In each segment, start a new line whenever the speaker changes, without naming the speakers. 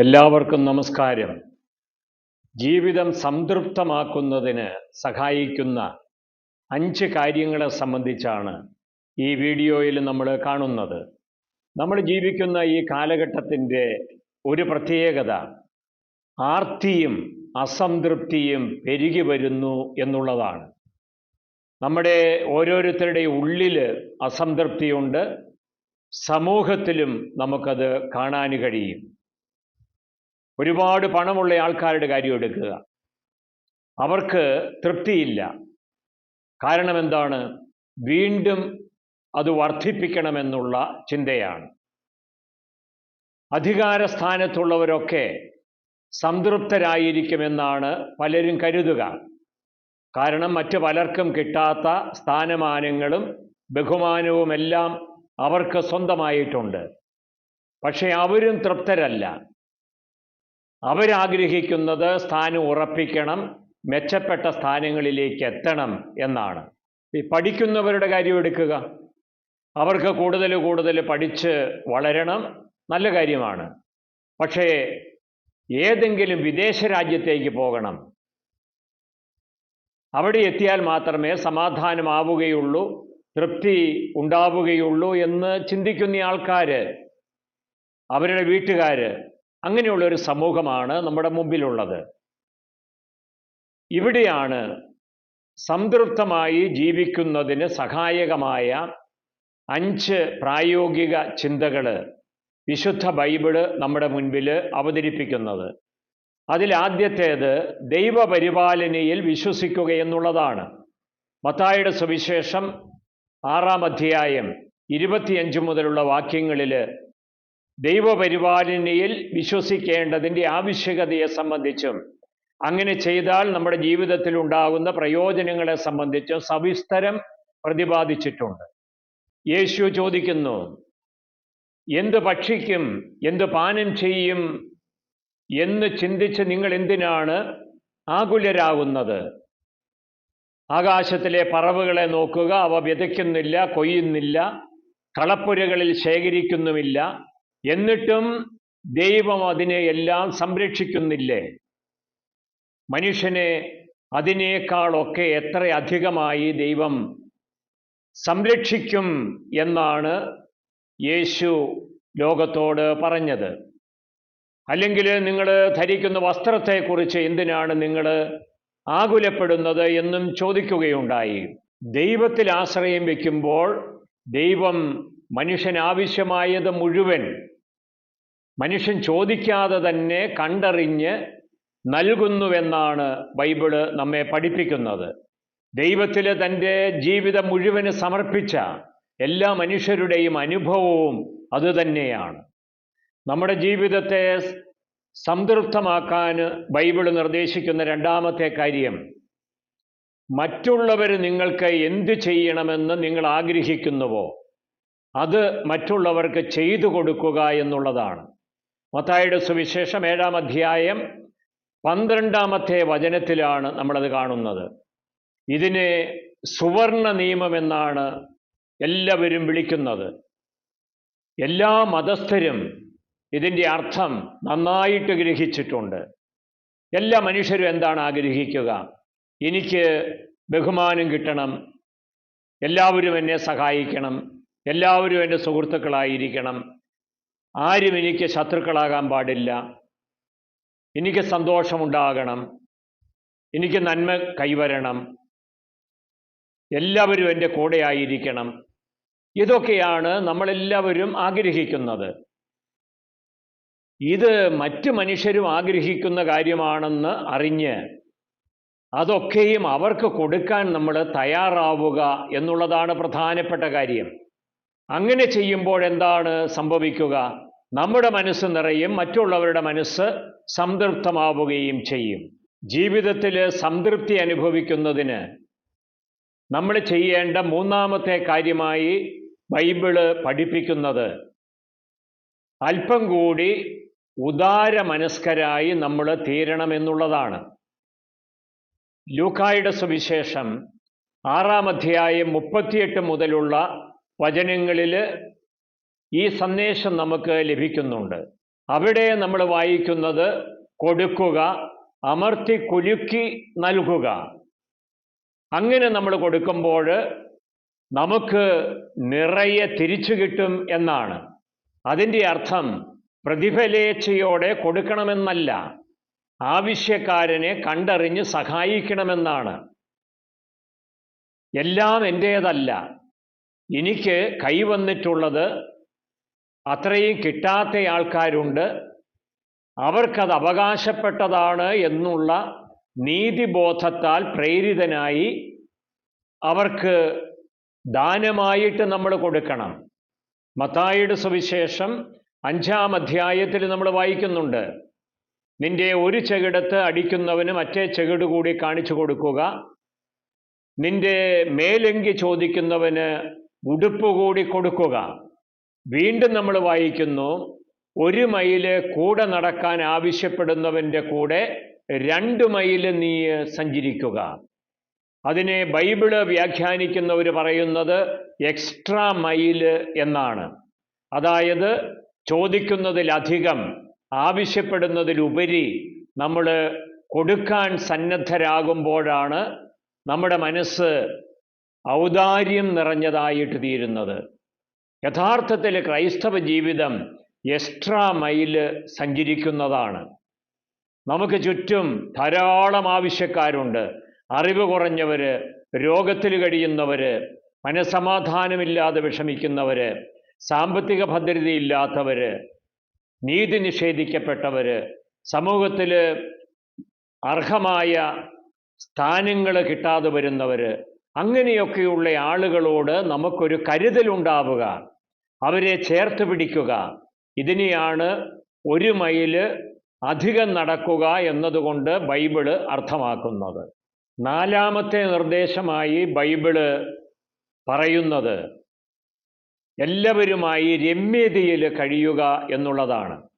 എല്ലാവർക്കും നമസ്കാരം. ജീവിതം സംതൃപ്തമാക്കുന്നതിന് സഹായിക്കുന്ന അഞ്ച് കാര്യങ്ങളെ സംബന്ധിച്ചാണ് ഈ വീഡിയോയിൽ നമ്മൾ കാണുന്നത്. നമ്മൾ ജീവിക്കുന്ന ഈ കാലഘട്ടത്തിന്റെ ഒരു പ്രത്യേകത ആർത്തിയും അസംതൃപ്തിയും പെരുകി വരുന്നു എന്നുള്ളതാണ്. നമ്മുടെ ഓരോരുത്തരുടെ ഉള്ളിൽ അസംതൃപ്തിയുണ്ട് സമൂഹത്തിലും നമുക്കത് കാണാൻ കഴിയും. ഒരുപാട് പണമുള്ള ആൾക്കാരുടെ കാര്യം എടുക്കുക. അവർക്ക് തൃപ്തിയില്ല. കാരണം എന്താണ്? വീണ്ടും അത് വർദ്ധിപ്പിക്കണമെന്നുള്ള ചിന്തയാണ്. അധികാര സ്ഥാനത്തുള്ളവരൊക്കെ സംതൃപ്തരായിരിക്കുമെന്നാണ് പലരും കരുതുക. കാരണം മറ്റ് പലർക്കും കിട്ടാത്ത സ്ഥാനമാനങ്ങളും ബഹുമാനവുമെല്ലാം അവർക്ക് സ്വന്തമായിട്ടുണ്ട്. പക്ഷേ അവരും തൃപ്തരല്ല. അവരാഗ്രഹിക്കുന്നത് സ്ഥാനം ഉറപ്പിക്കണം മെച്ചപ്പെട്ട സ്ഥാനങ്ങളിലേക്ക് എത്തണം എന്നാണ്. ഈ പഠിക്കുന്നവരുടെ കാര്യം എടുക്കുക. അവർക്ക് കൂടുതൽ കൂടുതൽ പഠിച്ച് വളരണം നല്ല കാര്യമാണ്. പക്ഷേ ഏതെങ്കിലും വിദേശ രാജ്യത്തേക്ക് പോകണം. അവിടെ എത്തിയാൽ മാത്രമേ സമാധാനമാവുകയുള്ളൂ തൃപ്തി ഉണ്ടാവുകയുള്ളൂ എന്ന് ചിന്തിക്കുന്ന ആൾക്കാർ അവരുടെ വീട്ടുകാർ അങ്ങനെയുള്ള ഒരു സമൂഹമാണ് നമ്മുടെ മുമ്പിലുള്ളത്. ഇവിടെയാണ് സംതൃപ്തമായി ജീവിക്കുന്നതിന് സഹായകമായ അഞ്ച് പ്രായോഗിക ചിന്തകൾ വിശുദ്ധ ബൈബിൾ നമ്മുടെ മുൻപിൽ അവതരിപ്പിക്കുന്നത്. അതിലാദ്യത്തേത് ദൈവപരിപാലനയിൽ വിശ്വസിക്കുക എന്നുള്ളതാണ്. മത്തായുടെ സുവിശേഷം ആറാം അധ്യായം ഇരുപത്തിയഞ്ച് മുതലുള്ള വാക്യങ്ങളിൽ ദൈവപരിപാലനയിൽ വിശ്വസിക്കേണ്ടതിന്റെ ആവശ്യകതയെ സംബന്ധിച്ചും അങ്ങനെ ചെയ്താൽ നമ്മുടെ ജീവിതത്തിൽ ഉണ്ടാകുന്ന പ്രയോജനങ്ങളെ സംബന്ധിച്ചും സവിസ്തരം പ്രതിപാദിച്ചിട്ടുണ്ട്. യേശു ചോദിക്കുന്നു എന്ത് ഭക്ഷിക്കും? എന്ത് പാനം ചെയ്യും? എന്ന് ചിന്തിച്ച് നിങ്ങൾ എന്തിനാണ് ആകുലരാകുന്നത് ആകാശത്തിലെ പറവുകളെ നോക്കുക അവ വിതയ്ക്കുന്നില്ല കൊയ്യുന്നില്ല കളപ്പുരകളിൽ ശേഖരിക്കുന്നുമില്ല എന്നിട്ടും ദൈവം അതിനെ എല്ലാം സംരക്ഷിക്കുന്നില്ലേ? മനുഷ്യനെ അതിനേക്കാളൊക്കെ എത്ര അധികമായി ദൈവം സംരക്ഷിക്കും എന്നാണ് യേശു ലോകത്തോട് പറഞ്ഞത്. അല്ലെങ്കിൽ നിങ്ങൾ ധരിക്കുന്ന വസ്ത്രത്തെക്കുറിച്ച് എന്തിനാണ് നിങ്ങൾ ആകുലപ്പെടുന്നത് എന്നും ചോദിക്കുകയുണ്ടായി. ദൈവത്തിൽ ആശ്രയം വയ്ക്കുമ്പോൾ ദൈവം മനുഷ്യനാവശ്യമായത് മുഴുവൻ മനുഷ്യൻ ചോദിക്കാതെ തന്നെ കണ്ടറിഞ്ഞ് നൽകുന്നുവെന്നാണ് ബൈബിൾ നമ്മെ പഠിപ്പിക്കുന്നത്. ദൈവത്തിൽ തന്റെ ജീവിതം മുഴുവൻ സമർപ്പിച്ച എല്ലാ മനുഷ്യരുടെയും അനുഭവവും അതുതന്നെയാണ് നമ്മുടെ ജീവിതത്തെ സംതൃപ്തമാക്കാൻ ബൈബിൾ നിർദ്ദേശിക്കുന്ന രണ്ടാമത്തെ കാര്യം മറ്റുള്ളവർ നിങ്ങൾക്ക് എന്ത് ചെയ്യണമെന്ന് നിങ്ങൾ ആഗ്രഹിക്കുന്നുവോ? അത് മറ്റുള്ളവർക്ക് ചെയ്തു കൊടുക്കുക എന്നുള്ളതാണ്. മത്തായുടെ സുവിശേഷം ഏഴാം അധ്യായം പന്ത്രണ്ടാമത്തെ വചനത്തിലാണ് നമ്മളത് കാണുന്നത്. ഇതിനെ സുവർണ നിയമമെന്നാണ് എല്ലാവരും വിളിക്കുന്നത്. എല്ലാ മതസ്ഥരും ഇതിന്റെ അർത്ഥം നന്നായിട്ട് ഗ്രഹിച്ചിട്ടുണ്ട്. എല്ലാ മനുഷ്യരും എന്താണ് ആഗ്രഹിക്കുക? എനിക്ക് ബഹുമാനം കിട്ടണം. എല്ലാവരും എന്നെ സഹായിക്കണം. എല്ലാവരും എന്റെ സുഹൃത്തുക്കളായിരിക്കണം. ആരും എനിക്ക് ശത്രുക്കളാകാൻ പാടില്ല. എനിക്ക് സന്തോഷമുണ്ടാകണം. എനിക്ക് നന്മ കൈവരണം. എല്ലാവരും എന്റെ കൂടെ ആയിരിക്കണം. ഇതൊക്കെയാണ് നമ്മളെല്ലാവരും ആഗ്രഹിക്കുന്നത്. ഇത് മറ്റു മനുഷ്യരും ആഗ്രഹിക്കുന്ന കാര്യമാണെന്ന് അറിഞ്ഞ് അതൊക്കെയും അവർക്ക് കൊടുക്കാൻ നമ്മൾ തയ്യാറാവുക എന്നുള്ളതാണ് പ്രധാനപ്പെട്ട കാര്യം. അങ്ങനെ ചെയ്യുമ്പോൾ എന്താണ് സംഭവിക്കുക? നമ്മുടെ മനസ്സ് നിറയും മറ്റുള്ളവരുടെ മനസ്സ് സംതൃപ്തമാവുകയും ചെയ്യും. ജീവിതത്തിൽ സംതൃപ്തി അനുഭവിക്കുന്നതിന് നമ്മൾ ചെയ്യേണ്ട മൂന്നാമത്തെ കാര്യമായി ബൈബിൾ പഠിപ്പിക്കുന്നത്. അല്പം കൂടി ഉദാര മനസ്കരായി നമ്മൾ തീരണമെന്നുള്ളതാണ്. ലൂക്കായുടെ സുവിശേഷം ആറാം അധ്യായം മുപ്പത്തിയെട്ട് മുതലുള്ള വചനങ്ങളിൽ ഈ സന്ദേശം നമുക്ക് ലഭിക്കുന്നുണ്ട്. അവിടെ നമ്മൾ വായിക്കുന്നത് കൊടുക്കുക അമർത്തി കുലുക്കി നൽകുക. അങ്ങനെ നമ്മൾ കൊടുക്കുമ്പോൾ നമുക്ക് നിറയെ തിരിച്ചു കിട്ടും എന്നാണ്. അതിന്റെ അർത്ഥം പ്രതിഫലേച്ഛയോടെ കൊടുക്കണമെന്നല്ല. ആവശ്യക്കാരനെ കണ്ടറിഞ്ഞ് സഹായിക്കണമെന്നാണ്. എല്ലാം എന്റേതല്ല. എനിക്ക് കൈവന്നിട്ടുള്ളത് അത്രയും കിട്ടാത്ത ആൾക്കാരുണ്ട്. അവർക്കത് അവകാശപ്പെട്ടതാണ് എന്നുള്ള നീതിബോധത്താൽ പ്രേരിതനായി അവർക്ക് ദാനമായിട്ട് നമ്മൾ കൊടുക്കണം. മത്തായിയുടെ സുവിശേഷം അഞ്ചാം അധ്യായത്തിൽ നമ്മൾ വായിക്കുന്നുണ്ട്. നിന്റെ ഒരു ചെകിടത്ത് അടിക്കുന്നവന് മറ്റേ ചെകിട് കൂടി കാണിച്ചു കൊടുക്കുക. നിന്റെ മേലെങ്കി ചോദിക്കുന്നവന് ഉടുപ്പ് കൂടി കൊടുക്കുക. വീണ്ടും നമ്മൾ വായിക്കുന്നു ഒരു മൈൽ കൂടെ നടക്കാൻ ആവശ്യപ്പെടുന്നവന്റെ കൂടെ രണ്ട് മൈൽ നീ സഞ്ചരിക്കുക. അതിനെ ബൈബിൾ വ്യാഖ്യാനിക്കുന്നവർ പറയുന്നത് എക്സ്ട്രാ മൈൽ എന്നാണ്. അതായത് ചോദിക്കുന്നതിലധികം ആവശ്യപ്പെടുന്നതിലുപരി നമ്മൾ കൊടുക്കാൻ സന്നദ്ധരാകുമ്പോഴാണ് നമ്മുടെ മനസ്സ് ഔദാര്യം നിറഞ്ഞതായിട്ട് തീരുന്നത്. യഥാർത്ഥത്തിൽ ക്രൈസ്തവ ജീവിതം എക്സ്ട്രാ മൈൽ സഞ്ചരിക്കുന്നതാണ്. നമുക്ക് ചുറ്റും ധാരാളം ആവശ്യക്കാരുണ്ട്. അറിവ് കുറഞ്ഞവർ രോഗത്തിൽ കഴിയുന്നവർ മനസമാധാനമില്ലാതെ വിഷമിക്കുന്നവർ സാമ്പത്തിക ഭദ്രതയില്ലാത്തവർ നീതി നിഷേധിക്കപ്പെട്ടവർ സമൂഹത്തിൽ അർഹമായ സ്ഥാനങ്ങൾ കിട്ടാതെ വരുന്നവർ അങ്ങനെയൊക്കെയുള്ള ആളുകളോട് നമുക്കൊരു കരുതലുണ്ടാവുക. അവരെ ചേർത്ത് പിടിക്കുക. ഇതിനെയാണ് ഒരു മൈൽ അധികം നടക്കുക എന്നതുകൊണ്ട് ബൈബിൾ അർത്ഥമാക്കുന്നത്. നാലാമത്തെ നിർദ്ദേശമായി ബൈബിൾ പറയുന്നത് എല്ലാവരുമായി രമ്യതയിൽ കഴിയുക എന്നുള്ളതാണ്.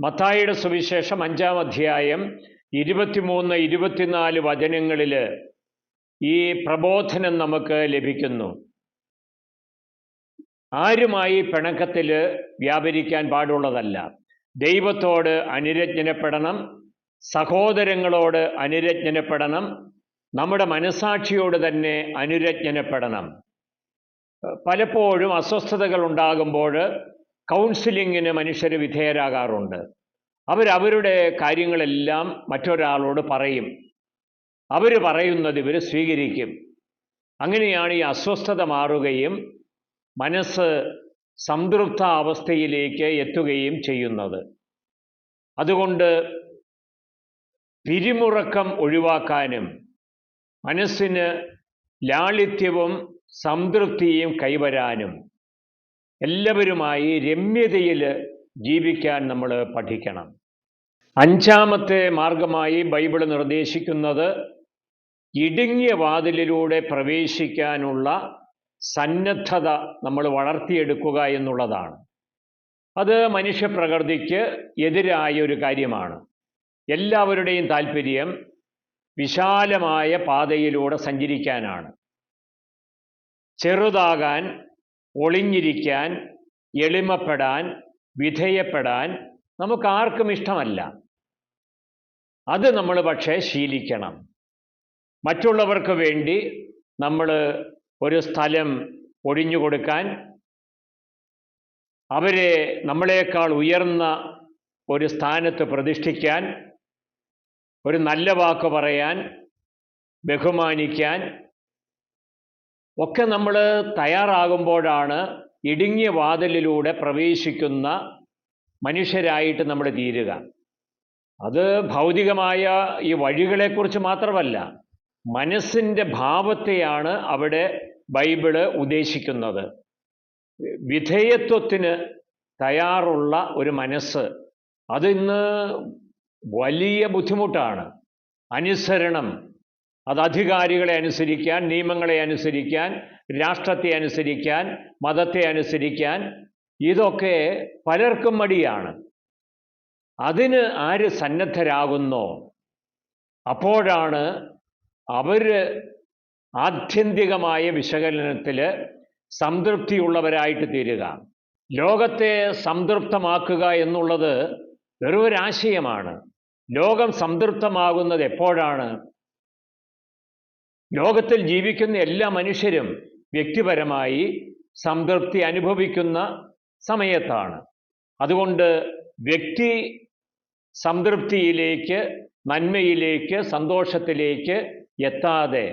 മത്തായിയുടെ സുവിശേഷം അഞ്ചാം അധ്യായം ഇരുപത്തിമൂന്ന് ഇരുപത്തിനാല് വചനങ്ങളിൽ ഈ പ്രബോധനം നമുക്ക് ലഭിക്കുന്നു. ആരുമായി പിണക്കത്തിൽ വ്യാപരിക്കാൻ പാടുള്ളതല്ല. ദൈവത്തോട് അനുരജ്ഞനപ്പെടണം. സഹോദരങ്ങളോട് അനുരജ്ഞനപ്പെടണം. നമ്മുടെ മനസാക്ഷിയോട് തന്നെ അനുരജ്ഞനപ്പെടണം. പലപ്പോഴും അസ്വസ്ഥതകൾ ഉണ്ടാകുമ്പോൾ കൗൺസിലിങ്ങിന് മനുഷ്യർ വിധേയരാകാറുണ്ട്. അവരവരുടെ കാര്യങ്ങളെല്ലാം മറ്റൊരാളോട് പറയും. അവർ പറയുന്നത് ഇവർ സ്വീകരിക്കും. അങ്ങനെയാണ് ഈ അസ്വസ്ഥത മാറുകയും മനസ്സ് സംതൃപ്ത അവസ്ഥയിലേക്ക് എത്തുകയും ചെയ്യുന്നത്. അതുകൊണ്ട് പിരിമുറക്കം ഒഴിവാക്കാനും മനസ്സിന് ലാളിത്യവും സംതൃപ്തിയും കൈവരാനും എല്ലാവരുമായി രമ്യതയിൽ ജീവിക്കാൻ നമ്മൾ പഠിക്കണം. അഞ്ചാമത്തെ മാർഗമായി ബൈബിൾ നിർദ്ദേശിക്കുന്നത് ഇടുങ്ങിയ വാതിലിലൂടെ പ്രവേശിക്കാനുള്ള സന്നദ്ധത നമ്മൾ വളർത്തിയെടുക്കുക എന്നുള്ളതാണ്. അത് മനുഷ്യപ്രകൃതിക്ക് എതിരായ ഒരു കാര്യമാണ്. എല്ലാവരുടെയും താല്പര്യം വിശാലമായ പാതയിലൂടെ സഞ്ചരിക്കാനാണ്. ചെറുതാകാൻ ഒളിഞ്ഞിരിക്കാൻ എളിമപ്പെടാൻ വിധേയപ്പെടാൻ നമുക്ക് ആർക്കും ഇഷ്ടമല്ല. അത് നമ്മൾ പക്ഷേ ശീലിക്കണം. മറ്റുള്ളവർക്ക് വേണ്ടി നമ്മൾ ഒരു സ്ഥലം ഒഴിഞ്ഞു കൊടുക്കാൻ അവരെ നമ്മളെക്കാൾ ഉയർന്ന ഒരു സ്ഥാനത്ത് പ്രതിഷ്ഠിക്കാൻ ഒരു നല്ല വാക്ക് പറയാൻ ബഹുമാനിക്കാൻ ഒക്കെ നമ്മൾ തയ്യാറാകുമ്പോഴാണ് ഇടുങ്ങിയ വാതിലിലൂടെ പ്രവേശിക്കുന്ന മനുഷ്യരായിട്ട് നമ്മൾ തീരുക. അത് ഭൗതികമായ ഈ വഴികളെക്കുറിച്ച് മാത്രമല്ല. മനസ്സിന്റെ ഭാവത്തെയാണ് അവിടെ ബൈബിൾ ഉദ്ദേശിക്കുന്നത്. വിധേയത്വത്തിന് തയ്യാറുള്ള ഒരു മനസ്സ് അതിന്ന് വലിയ ബുദ്ധിമുട്ടാണ്. അനുസരണം അത് അധികാരികളെ അനുസരിക്കാൻ നിയമങ്ങളെ അനുസരിക്കാൻ രാഷ്ട്രത്തെ അനുസരിക്കാൻ മതത്തെ അനുസരിക്കാൻ ഇതൊക്കെ പലർക്കും മടിയാണ്. അതിന് ആര് സന്നദ്ധരാകുന്നോ? അപ്പോഴാണ് അവർ ആത്യന്തികമായ വിശകലനത്തിൽ സംതൃപ്തിയുള്ളവരായിട്ട് തീരുക ലോകത്തെ സംതൃപ്തമാക്കുക എന്നുള്ളത് വെറൊരാശയമാണ് ലോകം സംതൃപ്തമാകുന്നത് എപ്പോഴാണ്? ലോകത്തിൽ ജീവിക്കുന്ന എല്ലാ മനുഷ്യരും വ്യക്തിപരമായി സംതൃപ്തി അനുഭവിക്കുന്ന സമയത്താണ്. അതുകൊണ്ട് വ്യക്തി സംതൃപ്തിയിലേക്ക് നന്മയിലേക്ക് സന്തോഷത്തിലേക്ക് എത്താതെ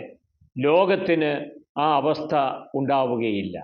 ലോകത്തിന് ആ അവസ്ഥ ഉണ്ടാവുകയില്ല.